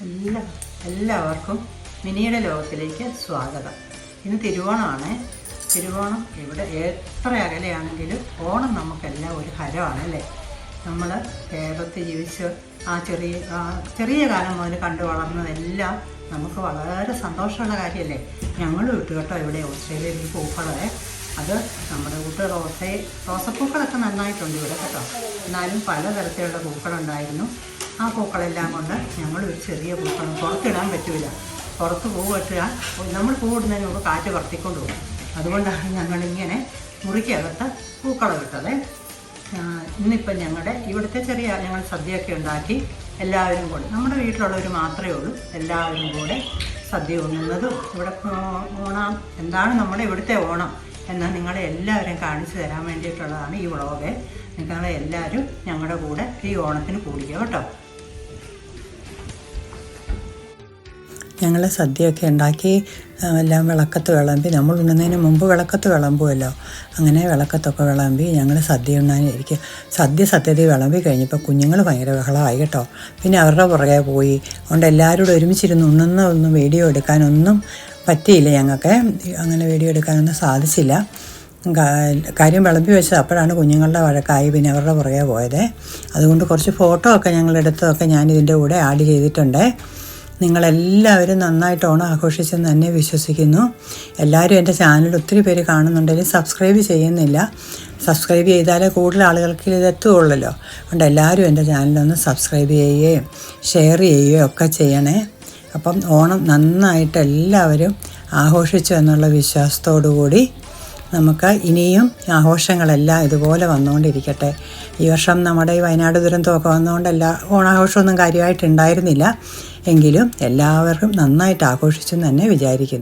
എല്ലാവർക്കും മിനിയുടെ ലോകത്തിലേക്ക് സ്വാഗതം. ഇന്ന് തിരുവോണമാണ്. തിരുവോണം ഇവിടെ എത്ര അകലെയാണെങ്കിലും ഓണം നമുക്കെല്ലാം ഒരു ഹരമാണ് അല്ലേ? നമ്മൾ കേരളത്തിൽ ജീവിച്ച് ആ ചെറിയ ചെറിയ കാലം മുതൽ കണ്ടു വളർന്നതെല്ലാം നമുക്ക് വളരെ സന്തോഷമുള്ള കാര്യമല്ലേ? ഞങ്ങളും ഇട്ട് കേട്ടോ ഇവിടെ ഓസ്ട്രേലിയയിൽ പൂക്കളെ. അത് നമ്മുടെ കൂട്ട് റോസ റോസപ്പൂക്കളൊക്കെ നന്നായിട്ടുണ്ട് ഇവിടെ കേട്ടോ. എന്നാലും പലതരത്തിലുള്ള പൂക്കളുണ്ടായിരുന്നു. ആ പൂക്കളെല്ലാം കൊണ്ട് ഞങ്ങൾ ഒരു ചെറിയ പൂക്കളം പുറത്തിടാൻ പറ്റില്ല പുറത്ത് പൂ വെട്ടുക നമ്മൾ പൂ ഇടുന്നതിന് മുമ്പ് കാറ്റ് പറത്തിക്കൊണ്ട് പോകും. അതുകൊണ്ടാണ് ഞങ്ങളിങ്ങനെ മുറിക്കകത്ത് പൂക്കളം ഇട്ടത്. ഇന്നിപ്പം ഞങ്ങളുടെ ഇവിടുത്തെ ചെറിയ ഞങ്ങൾ സദ്യയൊക്കെ ഉണ്ടാക്കി എല്ലാവരും കൂടെ നമ്മുടെ വീട്ടിലുള്ളവർ മാത്രമേ ഉള്ളൂ എല്ലാവരും കൂടെ സദ്യ ഉണ്ണുന്നതും ഇവിടെ ഓണം എന്താണ് നമ്മുടെ ഇവിടുത്തെ ഓണം എന്ന് നിങ്ങളെ എല്ലാവരും കാണിച്ചു തരാൻ വേണ്ടിയിട്ടുള്ളതാണ് ഈ വ്ളോഗ്. നിങ്ങളെ എല്ലാവരും ഞങ്ങളുടെ കൂടെ ഈ ഓണത്തിന് കൂടിക്കുക കേട്ടോ. ഞങ്ങൾ സദ്യയൊക്കെ ഉണ്ടാക്കി എല്ലാം വിളക്കത്ത് വിളമ്പി നമ്മൾ ഉണ്ണുന്നതിന് മുമ്പ് വിളക്കത്ത് വിളമ്പുമല്ലോ അങ്ങനെ വിളക്കത്തൊക്കെ വിളമ്പി ഞങ്ങൾ സദ്യ ഉണ്ണാനിരിക്കും. സദ്യ സത്യത്തിൽ വിളമ്പി കഴിഞ്ഞപ്പോൾ കുഞ്ഞുങ്ങൾ ഭയങ്കര ബഹളമായി കേട്ടോ. പിന്നെ അവരുടെ പുറകെ പോയി. അതുകൊണ്ട് എല്ലാവരും കൂടെ ഒരുമിച്ചിരുന്ന് ഉണ്ണുന്ന ഒന്നും വീഡിയോ എടുക്കാനൊന്നും പറ്റിയില്ല ഞങ്ങൾക്ക് അങ്ങനെ വീഡിയോ എടുക്കാനൊന്നും സാധിച്ചില്ല. കാര്യം വിളമ്പി വെച്ചത് അപ്പോഴാണ് കുഞ്ഞുങ്ങളുടെ വഴക്കായി പിന്നെ അവരുടെ പുറകെ പോയത്. അതുകൊണ്ട് കുറച്ച് ഫോട്ടോ ഒക്കെ ഞങ്ങൾ എടുത്തതൊക്കെ ഞാൻ ഇതിന്റെ കൂടെ ആഡ് ചെയ്തിട്ടുണ്ട്. നിങ്ങളെല്ലാവരും നന്നായിട്ട് ഓണം ആഘോഷിച്ചെന്ന് തന്നെ വിശ്വസിക്കുന്നു. എല്ലാവരും എന്റെ ചാനൽ ഒത്തിരി പേര് കാണുന്നുണ്ടെങ്കിലും സബ്സ്ക്രൈബ് ചെയ്യുന്നില്ല. സബ്സ്ക്രൈബ് ചെയ്താലേ കൂടുതൽ ആളുകൾക്ക് ഇത് എത്തുകയുള്ളല്ലോ. അതുകൊണ്ട് എല്ലാവരും എന്റെ ചാനലൊന്ന് സബ്സ്ക്രൈബ് ചെയ്യുകയും ഷെയർ ചെയ്യുകയും ഒക്കെ ചെയ്യണേ. അപ്പം ഓണം നന്നായിട്ട് എല്ലാവരും ആഘോഷിച്ചു എന്നുള്ള വിശ്വാസത്തോടു കൂടി നമുക്ക് ഇനിയും ആഘോഷങ്ങളെല്ലാം ഇതുപോലെ വന്നുകൊണ്ടിരിക്കട്ടെ. ഈ വർഷം നമ്മുടെ ഈ വയനാട് ദുരന്തമൊക്കെ വന്നുകൊണ്ടല്ല ഓണാഘോഷമൊന്നും കാര്യമായിട്ടുണ്ടായിരുന്നില്ല. എങ്കിലും എല്ലാവർക്കും നന്നായിട്ട് ആഘോഷിച്ചു തന്നെ വിചാരിക്കുന്നു.